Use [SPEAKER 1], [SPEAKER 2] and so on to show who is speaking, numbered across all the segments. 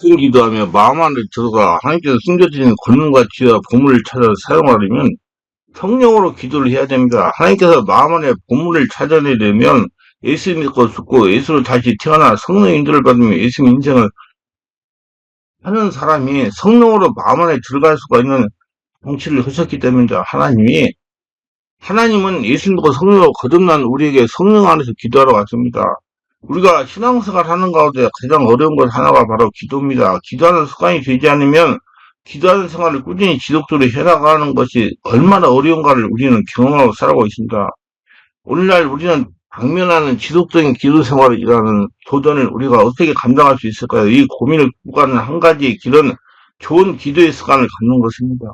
[SPEAKER 1] 큰 기도 하며 마음 안에 들어가 하나님께서 숨겨진 권능과 지혜와 보물을 찾아 사용하려면 성령으로 기도를 해야 됩니다. 하나님께서 마음 안에 보물을 찾아내려면 예수 믿고 죽고 예수로 다시 태어나 성령 인도를 받으며 예수 인생을 하는 사람이 성령으로 마음 안에 들어갈 수가 있는 정치를 하셨기 때문입니다. 하나님이 하나님은 예수 믿고 성령으로 거듭난 우리에게 성령 안에서 기도하러 왔습니다. 우리가 신앙생활 하는 가운데 가장 어려운 것 하나가 바로 기도입니다. 기도하는 습관이 되지 않으면 기도하는 생활을 꾸준히 지속적으로 해나가는 것이 얼마나 어려운가를 우리는 경험하고 살아가고 있습니다. 오늘날 우리는 당면하는 지속적인 기도 생활이라는 도전을 우리가 어떻게 감당할 수 있을까요? 이 고민을 구가는 한 가지 길은 좋은 기도의 습관을 갖는 것입니다.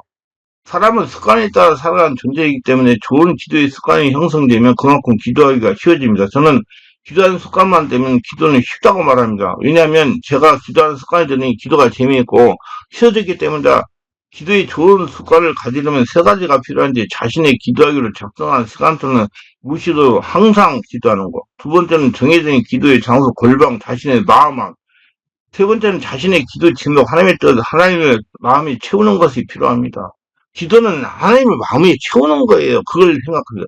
[SPEAKER 1] 사람은 습관에 따라 살아가는 존재이기 때문에 좋은 기도의 습관이 형성되면 그만큼 기도하기가 쉬워집니다. 저는 기도하는 습관만 되면 기도는 쉽다고 말합니다. 왜냐하면 제가 기도하는 습관이 되니 기도가 재미있고 쉬워졌기 때문이다. 기도의 좋은 습관을 가지려면 세 가지가 필요한데 자신의 기도하기로 작성한 시간표는 무시로 항상 기도하는 것. 두 번째는 정해진 기도의 장소 골방 자신의 마음만. 세 번째는 자신의 기도 진로 하나님의 뜻 하나님의 마음이 채우는 것이 필요합니다. 기도는 하나님의 마음이 채우는 거예요. 그걸 생각하세요.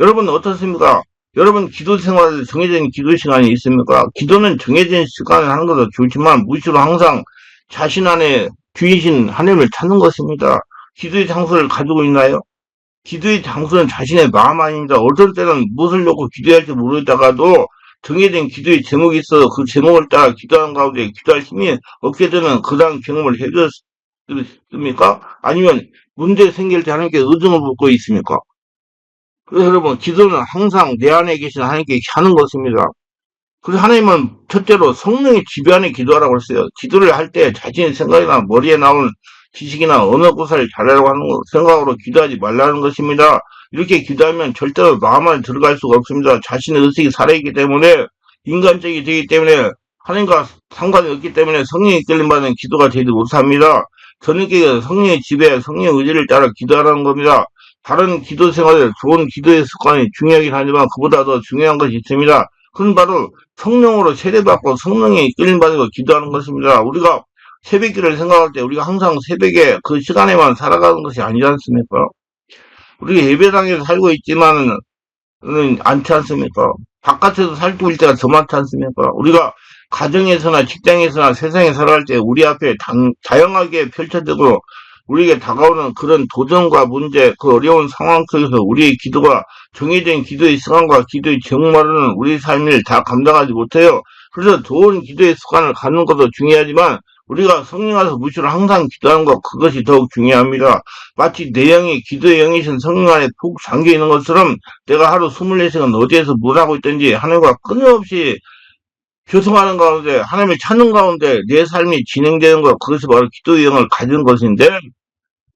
[SPEAKER 1] 여러분 어떻습니까? 여러분 기도 생활에 정해진 기도 시간이 있습니까? 기도는 정해진 시간을 하는 것도 좋지만 무시로 항상 자신 안에 주이신 하나님을 찾는 것입니다. 기도의 장소를 가지고 있나요? 기도의 장소는 자신의 마음 아닙니다. 어떤 때는 무엇을 놓고 기도해야 할지 모르다가도 정해진 기도의 제목이 있어 그 제목을 따라 기도하는 가운데 기도할 힘이 없게 되는 그런 경험을 해줬습니까? 아니면 문제 생길 때 하나님께 의존을 묻고 있습니까? 그래서 여러분 기도는 항상 내 안에 계신 하나님께 하는 것입니다. 그래서 하나님은 첫째로 성령의 지배하는 기도하라고 했어요. 기도를 할 때 자신의 생각이나 머리에 나온 지식이나 언어 구사를 잘하려고 하는 생각으로 기도하지 말라는 것입니다. 이렇게 기도하면 절대로 마음 안에 들어갈 수가 없습니다. 자신의 의식이 살아있기 때문에 인간적이 되기 때문에 하나님과 상관이 없기 때문에 성령이 끌림받는 기도가 되지 못합니다. 저녁에 성령의 지배, 성령의 의지를 따라 기도하라는 겁니다. 다른 기도 생활에 좋은 기도의 습관이 중요하긴 하지만 그보다 더 중요한 것이 있습니다. 그건 바로 성령으로 세례받고 성령의 이끌림받고 기도하는 것입니다. 우리가 새벽기를 생각할 때 우리가 항상 새벽에 그 시간에만 살아가는 것이 아니지 않습니까? 우리가 예배당에서 살고 있지만은 않지 않습니까? 바깥에서 살고 있을 때가 더 많지 않습니까? 우리가 가정에서나 직장에서나 세상에 살아갈 때 우리 앞에 당, 다양하게 펼쳐지고 우리에게 다가오는 그런 도전과 문제, 그 어려운 상황 속에서 우리의 기도가 정해진 기도의 시간과 기도의 제목만으로는 우리 삶을 다 감당하지 못해요. 그래서 좋은 기도의 습관을 갖는 것도 중요하지만 우리가 성령 안에서 무시로 항상 기도하는 것 그것이 더욱 중요합니다. 마치 내 영이 기도의 영이신 성령 안에 푹 잠겨 있는 것처럼 내가 하루 24시간 어디에서 뭘 하고 있든지 하나님과 끊임없이 교통하는 가운데 하나님을 찾는 가운데 내 삶이 진행되는 것 그것이 바로 기도의 영을 가진 것인데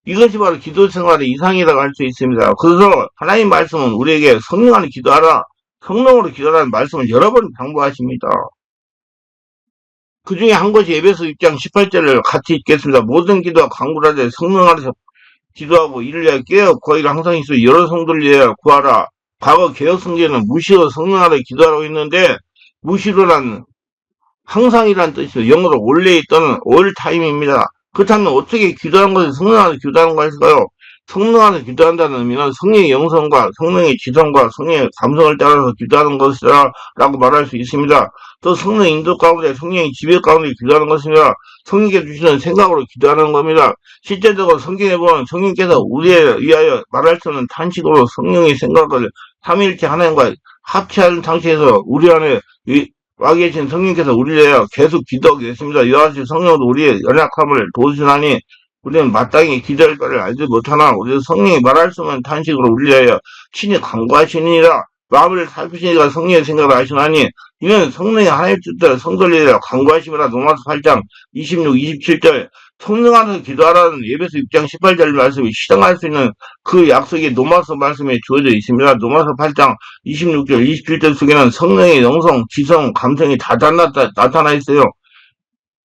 [SPEAKER 1] 이것이 바로 기도 생활의 이상이라고 할 수 있습니다. 그래서 하나님 말씀은 우리에게 성령 안에 기도하라 성령으로 기도하라는 말씀을 여러 번 당부하십니다. 그 중에 한 것이 예배서 6장 18절을 같이 읽겠습니다. 모든 기도와 강구라되 성령 안에서 기도하고 이를 위하여 깨어 거기가 항상 있어 여러 성도를 위하여 구하라. 과거 개혁 성경에는 무시로 성령 안에 기도하라고 했는데 무시로란 항상이란 뜻이죠. 영어로 원래 있던 올 타임입니다. 그렇다면 어떻게 기도하는 것을 성령 안에 기도하는 것일까요? 성령 안에 기도한다는 의미는 성령의 영성과 성령의 지성과 성령의 감성을 따라서 기도하는 것이라 라고 말할 수 있습니다. 또 성령의 인도 가운데 성령의 지배 가운데 기도하는 것입니다. 성령께 주시는 생각으로 기도하는 겁니다. 실제적으로 성경에 보면 성령께서 우리에 위하여 말할 수 없는 탄식으로 성령의 생각을 삼일체 하나님과 합치하는 상태에서 우리 안에 와 계신 성령께서 우리를 계속 계십니다. 이와 같이 성령도 우리의 연약함을 도우시나니 우리는 마땅히 기도할 것을 알지 못하나 우리 성령이 말할 수 없는 탄식으로 우리를 친히 간구하시니라 마음을 살피시니까 성령의 생각을 하시나니 이는 성령이 하나님의 뜻대로 성도를 간구하심이라 노마스 8장 26, 27절 성령 안에서 기도하라는 예배서 6장 18절 말씀이 실행할 수 있는 그 약속이 노마서 말씀에 주어져 있습니다. 노마서 8장 26절, 27절 속에는 성령의 영성, 지성, 감성이 다 나타, 나타나 있어요.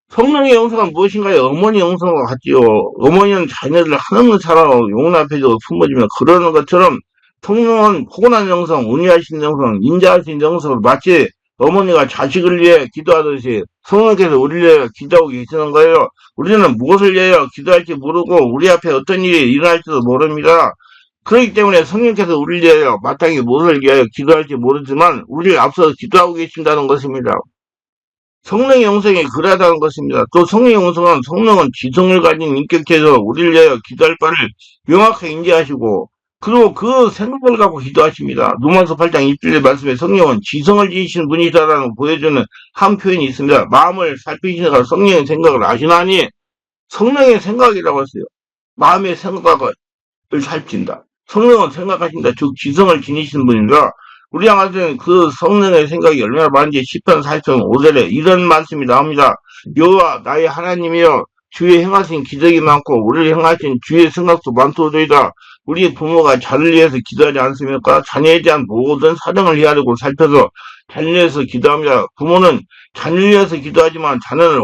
[SPEAKER 1] 성령의 영성은 무엇인가요? 어머니 영성과 같지요. 어머니는 자녀들을 한없는 사랑으로 용납해주고 품어주며 그러는 것처럼 성령은 포근한 영성, 운유하신 영성, 인자하신 영성을 마치 어머니가 자식을 위해 기도하듯이 성령께서 우리를 위해 기도하고 계시는 거예요. 우리는 무엇을 위하여 기도할지 모르고 우리 앞에 어떤 일이 일어날지도 모릅니다. 그렇기 때문에 성령께서 우리를 위하여 마땅히 무엇을 위하여 기도할지 모르지만 우리를 앞서 기도하고 계신다는 것입니다. 성령의 영성이 그러하다는 것입니다. 또 성령의 영성은 성령은 지성을 가진 인격체에서 우리를 위하여 기도할 바를 명확하게 인지하시고 그리고 그 생각을 갖고 기도하십니다. 누만서 8장 1절의 말씀에 성령은 지성을 지니신 분이다라는 보여주는 한 표현이 있습니다. 마음을 살피시다가 성령의 생각을 아시나니 성령의 생각이라고 했어요. 마음의 생각을 살핀다. 성령은 생각하신다. 즉 지성을 지니신 분이라 우리 양한테는 그 성령의 생각이 얼마나 많은지 10편 4편 5절에 이런 말씀이 나옵니다. 여호와 나의 하나님이여 주의 행하신 기적이 많고 우리를 행하신 주의 생각도 많도도이다. 우리 부모가 자를 위해서 기도하지 않습니까? 자녀에 대한 모든 사정을 헤아리고 살펴서 자녀를 위해서 기도합니다. 부모는 자녀를 위해서 기도하지만 자녀는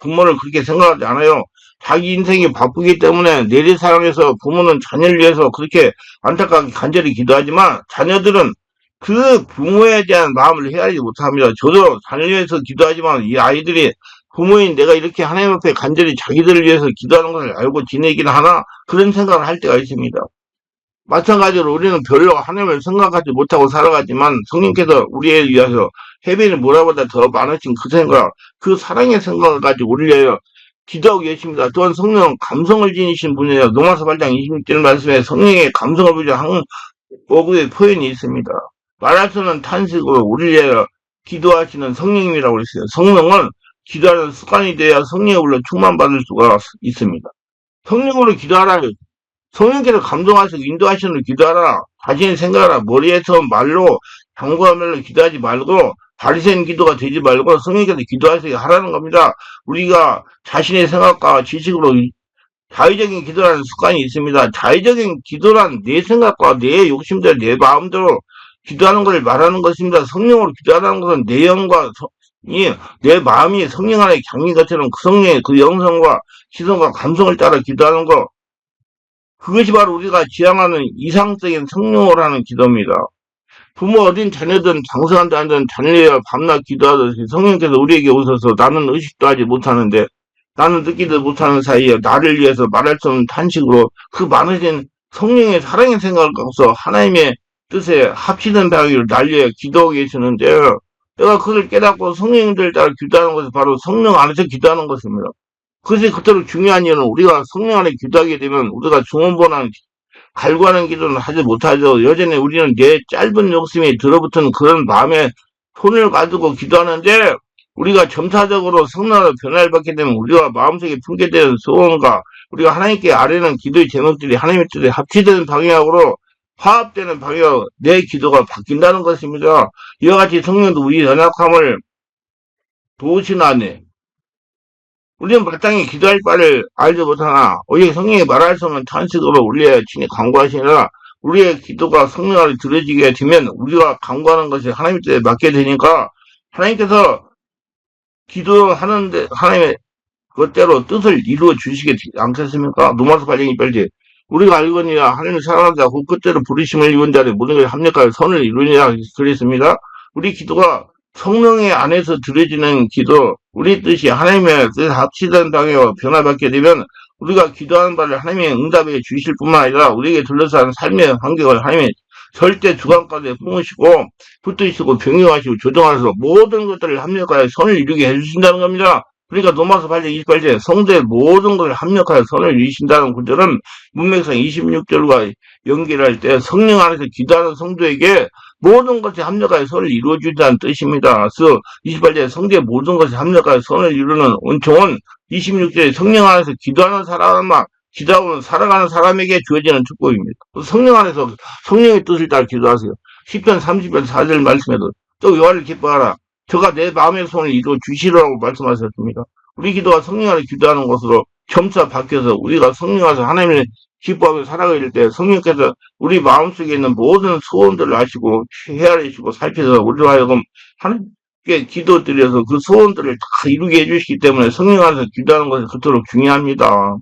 [SPEAKER 1] 부모를 그렇게 생각하지 않아요. 자기 인생이 바쁘기 때문에 내리 사랑해서 부모는 자녀를 위해서 그렇게 안타깝게 간절히 기도하지만 자녀들은 그 부모에 대한 마음을 헤아리지 못합니다. 저도 자녀를 위해서 기도하지만 이 아이들이 부모인 내가 이렇게 하나님 앞에 간절히 자기들을 위해서 기도하는 것을 알고 지내긴 하나 그런 생각을 할 때가 있습니다. 마찬가지로 우리는 별로 하나님을 생각하지 못하고 살아가지만 성령께서 우리에 위해서 해변이 뭐라보다 더 많으신 그 생각, 그 사랑의 생각을 가지고 우리를 기도하고 계십니다. 또한 성령 감성을 지니신 분이에요. 노마서 8장 26절 말씀에 성령의 감성을 부여 한 어구의 표현이 있습니다. 말할 수는 탄식으로 우리를 기도하시는 성령님이라고 했어요. 성령은 기도하는 습관이 되어야 성령의 불로 충만받을 수가 있습니다. 성령으로 기도하라. 성령께서 감동하시고 인도하시는 기도하라. 자신의 생각하라. 머리에서 말로 당구하면로 기도하지 말고 바리새인 기도가 되지 말고 성령께서 기도하시게 하라는 겁니다. 우리가 자신의 생각과 지식으로 자의적인 기도라는 습관이 있습니다. 자의적인 기도란 내 생각과 내 욕심대로 내 마음대로 기도하는 것을 말하는 것입니다. 성령으로 기도하는 것은 내 영과 이, 내 마음이 성령 안에 장인 것처럼 그 성령의 그 영성과 시선과 감성을 따라 기도하는 것. 그것이 바로 우리가 지향하는 이상적인 성령으로 하는 기도입니다. 부모 어린 자녀든 장성한데 앉은 자녀여 밤낮 기도하듯이 성령께서 우리에게 오셔서 나는 의식도 하지 못하는데 나는 듣기도 못하는 사이에 나를 위해서 말할 수 없는 탄식으로 그 많으신 성령의 사랑의 생각을 갖고서 하나님의 뜻에 합치는 바위를 날려 기도하고 계시는데요. 내가 그걸 깨닫고 성령들 따라 기도하는 것은 바로 성령 안에서 기도하는 것입니다. 그것이 그토록 중요한 이유는 우리가 성령 안에 기도하게 되면 우리가 중원보는 갈구하는 기도는 하지 못하죠. 여전히 우리는 내 짧은 욕심이 들어붙은 그런 마음에 손을 가지고 기도하는데 우리가 점차적으로 성령으로 변화를 받게 되면 우리가 마음속에 품게되는 소원과 우리가 하나님께 아뢰는 기도의 제목들이 하나님의 뜻에 합치되는 방향으로 화합되는 방향, 내 기도가 바뀐다는 것입니다. 이와 같이 성령도 우리 연약함을 도우시나니 우리는 마땅히 기도할 바를 알지 못하나 오히려 성령이 말할 수 없는 탄식으로 우리의 친히 강구하시느라 우리의 기도가 성령 안에 들어지게 되면 우리가 강구하는 것이 하나님 뜻에 맞게 되니까 하나님께서 기도하는데 하나님의 그대로 뜻을 이루어 주시게 않겠습니까? 노마스 발령이 빨리 우리가 알거니와 하나님을 사랑하자 그 끝대로 부르심을 입은 자를 모든 것을 합력하여 선을 이루니라 그랬습니다. 우리 기도가 성령의 안에서 들어지는 기도, 우리 뜻이 하나님의 뜻에 합치된 방향으로 변화받게 되면 우리가 기도하는 바를 하나님의 응답에 주실 뿐만 아니라 우리에게 둘러싸는 삶의 환경을 하나님의 절대 주관까지 품으시고 붙드시고 병용하시고 조정하셔서 모든 것들을 합력하여 선을 이루게 해주신다는 겁니다. 그러니까 노마서 8장 28절 성도의 모든 것을 합력하여 선을 이루신다는 구절은 문맥상 26절과 연결할 때 성령 안에서 기도하는 성도에게 모든 것이 합력하여 선을 이루어주다는 뜻입니다. 그래서 28절에 성도의 모든 것이 합력하여 선을 이루는 은총은 26절에 성령 안에서 기도하는 사람만 기도하고 살아가는 사람에게 주어지는 축복입니다. 성령 안에서 성령의 뜻을 따라 기도하세요. 10편 30편 4절 말씀에도 또 여호와를 기뻐하라. 저가 내 마음의 손을 이루어 주시라고 말씀하셨습니다. 우리 기도가 성령 안에 기도하는 것으로 점차 바뀌어서 우리가 성령 안에서 하나님을 기뻐하며 살아갈 때 성령께서 우리 마음속에 있는 모든 소원들을 아시고 헤아리시고 살펴서 우리로 하여금 하나님께 기도드려서 그 소원들을 다 이루게 해주시기 때문에 성령 안에서 기도하는 것이 그토록 중요합니다.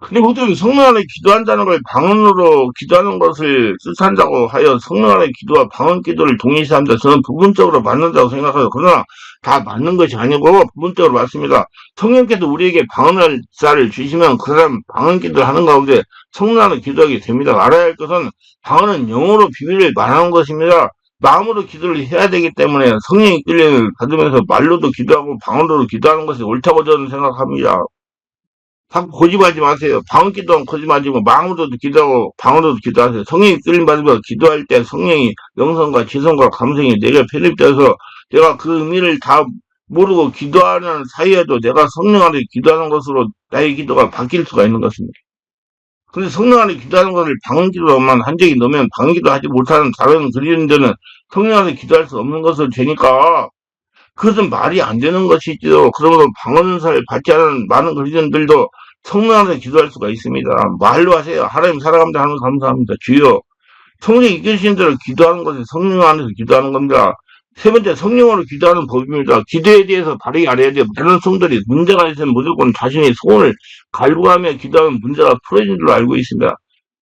[SPEAKER 1] 보통 성령 안에 기도한다는 걸 방언으로 기도하는 것을 뜻한다고 하여 성령 안에 기도와 방언 기도를 동일시합니다. 저는 부분적으로 맞는다고 생각해요. 그러나 다 맞는 것이 아니고 부분적으로 맞습니다. 성령께서 우리에게 방언을 쌀을 주시면 그 사람 방언 기도를 하는 가운데 성령 안에 기도하게 됩니다. 알아야 할 것은 방언은 영어로 비밀을 말하는 것입니다. 마음으로 기도를 해야 되기 때문에 성령의 끌림을 받으면서 말로도 기도하고 방언으로도 기도하는 것이 옳다고 저는 생각합니다. 자꾸 고집하지 마세요. 방언 기도하면 거짓말하지 고 마음으로도 기도하고 방언으로도 기도하세요. 성령이 끌림 받으면 기도할 때 성령이 영성과 지성과 감성이 내게 편입돼서 내가 그 의미를 다 모르고 기도하는 사이에도 내가 성령 안에 기도하는 것으로 나의 기도가 바뀔 수가 있는 것입니다. 근데 성령 안에 기도하는 것을 방언 기도만 한 적이 넘으면 방언 기도 하지 못하는 다른 그리스도인들은 성령 안에 기도할 수 없는 것을 되니까 그것은 말이 안 되는 것이죠. 그러므로 방언사를 받지 않은 많은 그리스도인들도 성령 안에 기도할 수가 있습니다. 말로 하세요. 하나님 사랑합니다. 하나님 감사합니다. 주여. 성령이 이끄신 대로 기도하는 것이 성령 안에서 기도하는 겁니다. 세 번째 성령으로 기도하는 법입니다. 기도에 대해서 바르게 알아야 돼요. 다른 성들이 문제가 있으면 무조건 자신의 소원을 갈구하며 기도하면 문제가 풀어진 줄 알고 있습니다.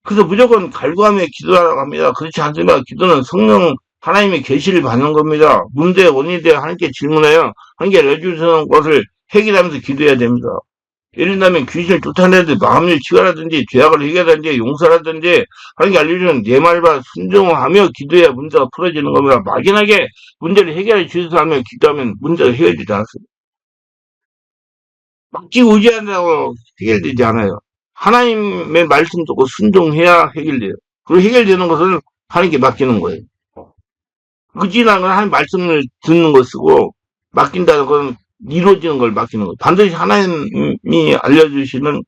[SPEAKER 1] 그래서 무조건 갈구하며 기도하라고 합니다. 그렇지 않습니다. 기도는 성령 하나님의 계시를 받는 겁니다. 문제의 원인에 대해 하나님께 질문해요. 하나님께 내주시는 것을 해결하면서 기도해야 됩니다. 예를 들면 귀신을 쫓아내는데 마음을 치유라든지 죄악을 해결하든지 용서라든지 하나님께 알려주는 내 말과 순종하며 기도해야 문제가 풀어지는 겁니다. 막연하게 문제를 해결해 주셔서 하며 기도하면 문제가 해결되지 않습니다. 막지 의지한다고 해결되지 않아요. 하나님의 말씀 듣고 순종해야 해결돼요. 그리고 해결되는 것은 하나님께 맡기는 거예요. 건 하나님 말씀을 듣는 것이고 맡긴다는 건 이루어지는 걸 맡기는 거. 반드시 하나님이 알려주시는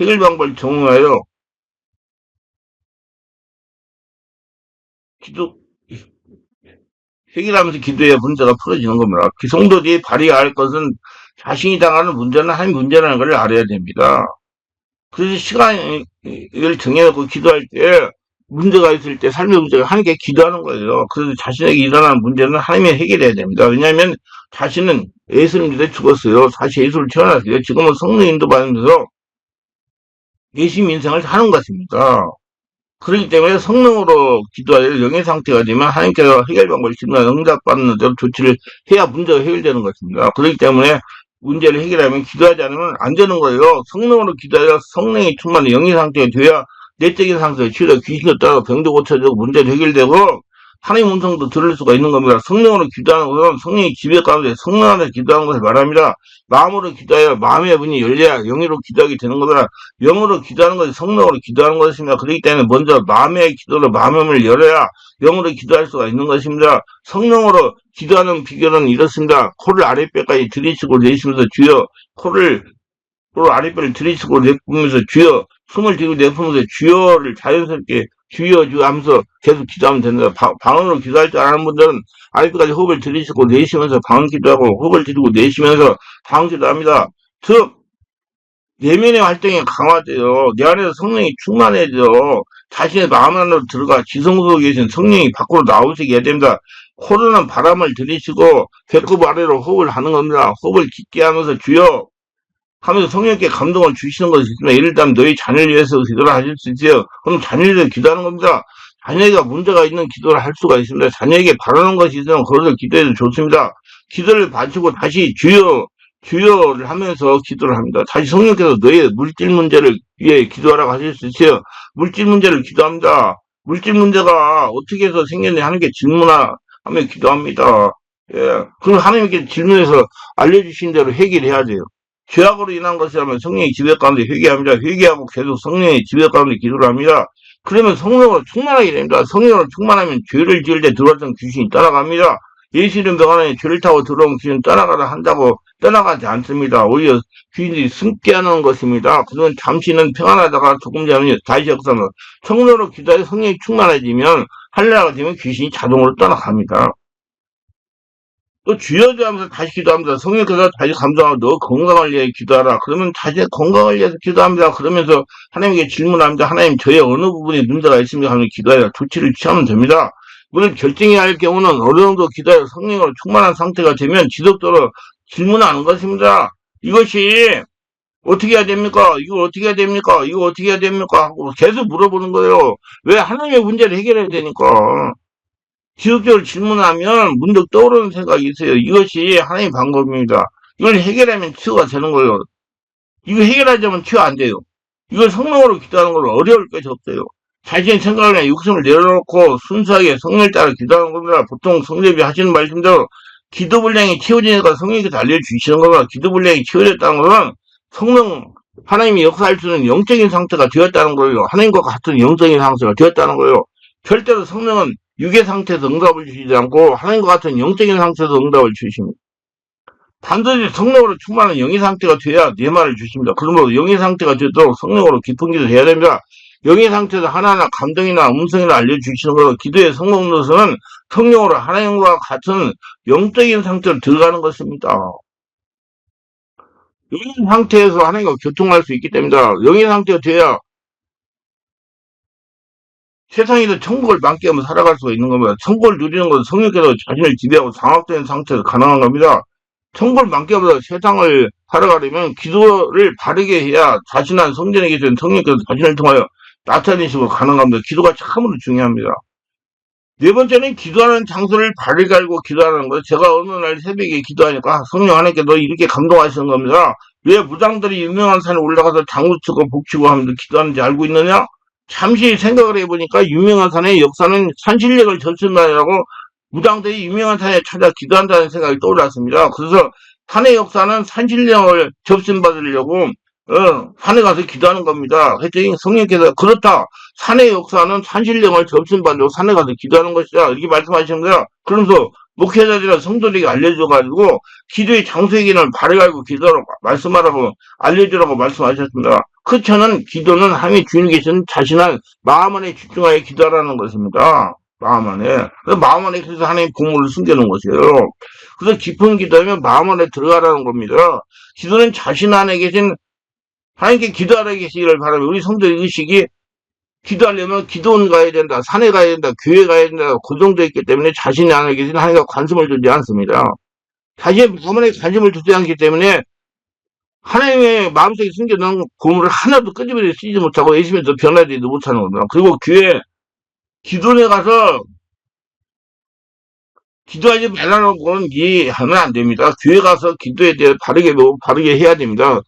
[SPEAKER 1] 해결 방법을 정하여 기도 해결하면서 기도해야 문제가 풀어지는 겁니다. 그 성도들이 발휘해야 할 것은 자신이 당하는 문제는 하나님 문제라는 걸 알아야 됩니다. 그래서 시간을 정해놓고 기도할 때 문제가 있을 때 삶의 문제가 하나님께 기도하는 거예요. 그래서 자신에게 일어나는 문제는 하나님이 해결해야 됩니다. 왜냐하면 자신은 예수를 믿어 죽었어요. 다시 예수를 태어났어요. 지금은 성령 인도 받으면서 예수 인생을 사는 것입니다. 그렇기 때문에 성령으로 기도하여 영의 상태가 되면 하나님께서 해결 방법을 주면 응답받는 대로 조치를 해야 문제가 해결되는 것입니다. 그렇기 때문에 문제를 해결하면 기도하지 않으면 안 되는 거예요. 성령으로 기도하여 성령이 충만한 영의 상태가 돼야 내적인 상태, 치료, 귀신도 따라 병도 고쳐지고 문제도 해결되고 하나님 음성도 들을 수가 있는 겁니다. 성령으로 기도하는 것은 성령이 지배 가운데 성령 안에 기도하는 것을 말합니다. 마음으로 기도하여 마음의 문이 열려야 영으로 기도하게 되는 겁니다. 영으로 기도하는 것이 성령으로 기도하는 것입니다. 그렇기 때문에 먼저 마음의 기도로 마음의 문을 열어야 영으로 기도할 수가 있는 것입니다. 성령으로 기도하는 비결은 이렇습니다. 코를 아랫배까지 들이쉬고 내쉬면서 주여 코를 코를 아랫배를 들이쉬고 내쉬면서 주여 숨을 들이고 내쉬면서 주여를 자연스럽게 주여 주 하면서 계속 기도하면 된다. 방, 방언으로 기도할 줄 아는 분들은 아직까지 호흡을 들이쉬고 내쉬면서 방언 기도하고 호흡을 들이고 내쉬면서 방언 기도합니다. 즉 내면의 활동이 강화돼요. 내 안에서 성령이 충만해져. 자신의 마음 안으로 들어가 지성 속에 계신 성령이 밖으로 나오시게 해야 됩니다. 코로는 바람을 들이쉬고 배꼽 아래로 호흡을 하는 겁니다. 호흡을 깊게 하면서 주여 하면서 성령께 감동을 주시는 것이 있지만 예를 들면 너희 자녀를 위해서 기도를 하실 수 있어요. 그럼 자녀를 위해서 기도하는 겁니다. 자녀에게 문제가 있는 기도를 할 수가 있습니다. 자녀에게 바라는 것이 있으면 그것을 기도해도 좋습니다. 기도를 바치고 다시 주여 주여를 하면서 기도를 합니다. 다시 성령께서 너의 물질 문제를 위해 기도하라고 하실 수 있어요. 물질 문제를 기도합니다. 물질 문제가 어떻게 해서 생겼냐 하는 게 질문하며 기도합니다. 예. 그럼 하나님께 질문해서 알려주신 대로 해결해야 돼요. 죄악으로 인한 것이라면 성령의 지배 가운데 회개합니다. 회개하고 계속 성령의 지배 가운데 기도를 합니다. 그러면 성령으로 충만하게 됩니다. 성령으로 충만하면 죄를 지을 때 들어왔던 귀신이 떠나갑니다. 예수 이름 병안에 죄를 타고 들어온 귀신은 떠나가다 한다고 떠나가지 않습니다. 오히려 귀신이 숨게 하는 것입니다. 그러면 잠시는 평안하다가 조금 전에 다시 역사는 성령으로 기도해 성령이 충만해지면 할례가 되면 귀신이 자동으로 떠나갑니다. 또 주여주 하면서 다시 기도합니다. 성령께서 다시 감동하고 너 건강을 위해 기도하라. 그러면 자신의 건강을 위해서 기도합니다. 그러면서 하나님께 질문합니다. 하나님 저의 어느 부분에 문제가 있습니까? 하면 기도하여 조치를 취하면 됩니다. 물론 결정해야 할 경우는 어느 정도 기도하여 성령으로 충만한 상태가 되면 지속적으로 질문하는 것입니다. 이것이 어떻게 해야 됩니까? 이거 어떻게 해야 됩니까? 이거 어떻게 해야 됩니까? 하고 계속 물어보는 거예요. 왜 하나님의 문제를 해결해야 되니까. 지속적으로 질문하면 문득 떠오르는 생각이 있어요. 이것이 하나님의 방법입니다. 이걸 해결하면 치유가 되는 거예요. 이거 해결하자면 치유 안 돼요. 이걸 성령으로 기도하는 건 어려울 것이 없어요. 자신의 생각이나 육성을 내려놓고 순수하게 성령을 따라 기도하는 겁니다. 보통 성령이 하시는 말씀대로 기도 분량이 채워지니까 성령께서 알려주시는 겁니다. 기도 분량이 채워졌다는 것은 성령, 하나님이 역사할 수 있는 영적인 상태가 되었다는 거예요. 하나님과 같은 영적인 상태가 되었다는 거예요. 절대로 성령은 육의 상태에서 응답을 주시지 않고 하나님과 같은 영적인 상태에서 응답을 주십니다. 반드시 성령으로 충만한 영의 상태가 돼야 내 말을 주십니다. 그러므로 영의 상태가 되도록 성령으로 깊은 기도 해야 됩니다. 영의 상태에서 하나하나 감동이나 음성이나 알려주시는 것으로 기도의 성공로서는 성령으로 하나님과 같은 영적인 상태로 들어가는 것입니다. 영의 상태에서 하나님과 교통할 수 있기 때문이다. 영의 상태가 돼야 세상에서 천국을 만끽하며 살아갈 수가 있는 겁니다. 천국을 누리는 것은 성령께서 자신을 지배하고 장악된 상태에서 가능한 겁니다. 천국을 만끽하면서 세상을 살아가려면 기도를 바르게 해야 자신한 성전에 계신 성령께서 자신을 통하여 나타내시고 가능합니다. 기도가 참으로 중요합니다. 네 번째는 기도하는 장소를 바르게 알고 기도하는 것. 제가 어느 날 새벽에 기도하니까 성령 하나님께 너 이렇게 감동하시는 겁니다. 왜 무당들이 유명한 산에 올라가서 장구 치고 복치고 하면서 기도하는지 알고 있느냐? 잠시 생각을 해보니까 유명한 산의 역사는 산신력을 전sun다라고 무당들이 유명한 산에 찾아 기도한다는 생각이 떠올랐습니다. 그래서 산의 역사는 산신령을 접신받으려고 어, 산에 가서 기도하는 겁니다. 했더니 성령께서 그렇다. 산의 역사는 산신령을 접신받으려고 산에 가서 기도하는 것이다. 이렇게 말씀하시는 거야. 그러면서 목회자들이나 성도들에게 알려줘가지고 기도의 기능을 바르게 알고 기도하라고 말씀하라고 알려주라고 말씀하셨습니다. 그 저는 기도는 하나님의 주인이 계신 자신한 마음 안에 집중하여 기도하라는 것입니다. 마음 안에. 그 마음 안에 그래서 하나님 보물을 숨겨놓은 것이에요. 그래서 깊은 기도하면 마음 안에 들어가라는 겁니다. 기도는 자신 안에 계신 하나님께 기도하라 계시기를 바라며 우리 성도의 의식이 기도하려면 기도원 가야 된다, 산에 가야 된다, 교회 가야 된다, 고정되어 있기 때문에 자신이 안에 계신 하나님과 관심을 두지 않습니다. 자신의 마음에 관심을 두지 않기 때문에 하나님의 마음속에 숨겨놓은 고물을 하나도 끄집어내 쓰지 못하고 예수님에서 변화되지도 못하는 겁니다. 그리고 교회 기도원에 가서 기도하지 말라는 이해하면 안 됩니다. 교회 가서 기도에 대해 바르게 바르게 해야 됩니다.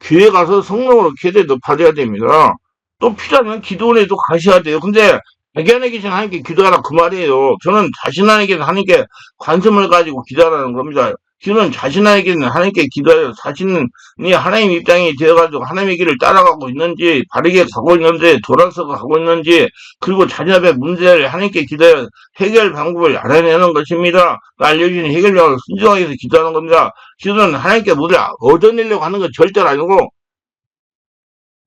[SPEAKER 1] 교회 가서 성령으로 기도도 받아야 됩니다. 또 필요하면 기도원에도 가셔야 돼요. 근데 계신 하나님께 기도하라 그 말이에요. 저는 자신 안에 계신 하나님께 관심을 가지고 기도하라는 겁니다. 기도는 자신 안에 계신 하나님께 기도해요. 자신이 하나님 입장이 되어가지고 하나님의 길을 따라가고 있는지 바르게 가고 있는지 돌아서 가고 있는지 그리고 앞에 문제를 하나님께 기도해 해결 방법을 알아내는 것입니다. 그 알려주는 해결 방법을 순종하게 해서 기도하는 겁니다. 기도는 하나님께 뭐를 얻어내려고 하는 건 절대로 아니고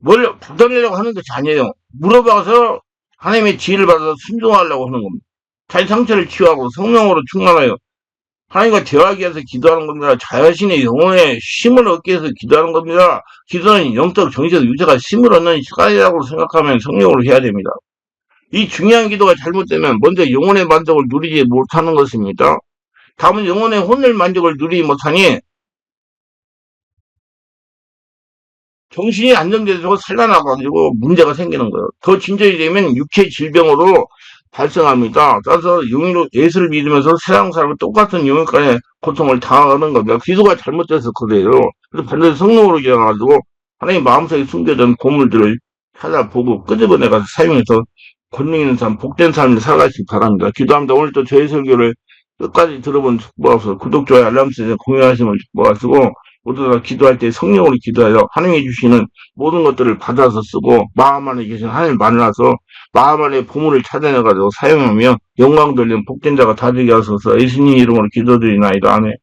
[SPEAKER 1] 뭘 받아내려고 하는 것이 아니에요. 물어봐서 하나님의 지혜를 받아서 순종하려고 하는 겁니다. 자기 상처를 치유하고 성령으로 충만하여 하나님과 대화하기 위해서 기도하는 겁니다. 자신의 영혼의 힘을 얻기 위해서 기도하는 겁니다. 기도는 영적, 정신적, 유체가 힘을 얻는 시간이라고 생각하면 성령으로 해야 됩니다. 이 중요한 기도가 잘못되면 먼저 영혼의 만족을 누리지 못하는 것입니다. 다음은 영혼의 혼을 만족을 누리지 못하니 정신이 안정되도록 살아나가지고 문제가 생기는 거예요. 더 진전이 되면 육체 질병으로 발생합니다. 따라서 용의로 예수를 믿으면서 세상 사람은 똑같은 영역간의 고통을 당하는 겁니다. 기도가 잘못돼서 그래요. 그래서 반드시 성령으로 기어가지고 하나님 마음속에 숨겨진 고물들을 찾아보고 끄집어내가서 사용해서 권능 있는 사람, 복된 삶을 살아가시기 바랍니다. 기도합니다. 오늘 또 저희 설교를 끝까지 들어본 축복하셔서 구독, 좋아요, 알람 설정 공유하시면 축복하시고 모두 다 기도할 때 성령으로 기도하여 하나님이 주시는 모든 것들을 받아서 쓰고 마음 안에 계신 하나님 만나서 마음 안에 보물을 찾아내가지고 사용하며 영광 돌리는 복된 자가 다 되게 하소서 예수님 이름으로 기도드리나이다. 아멘.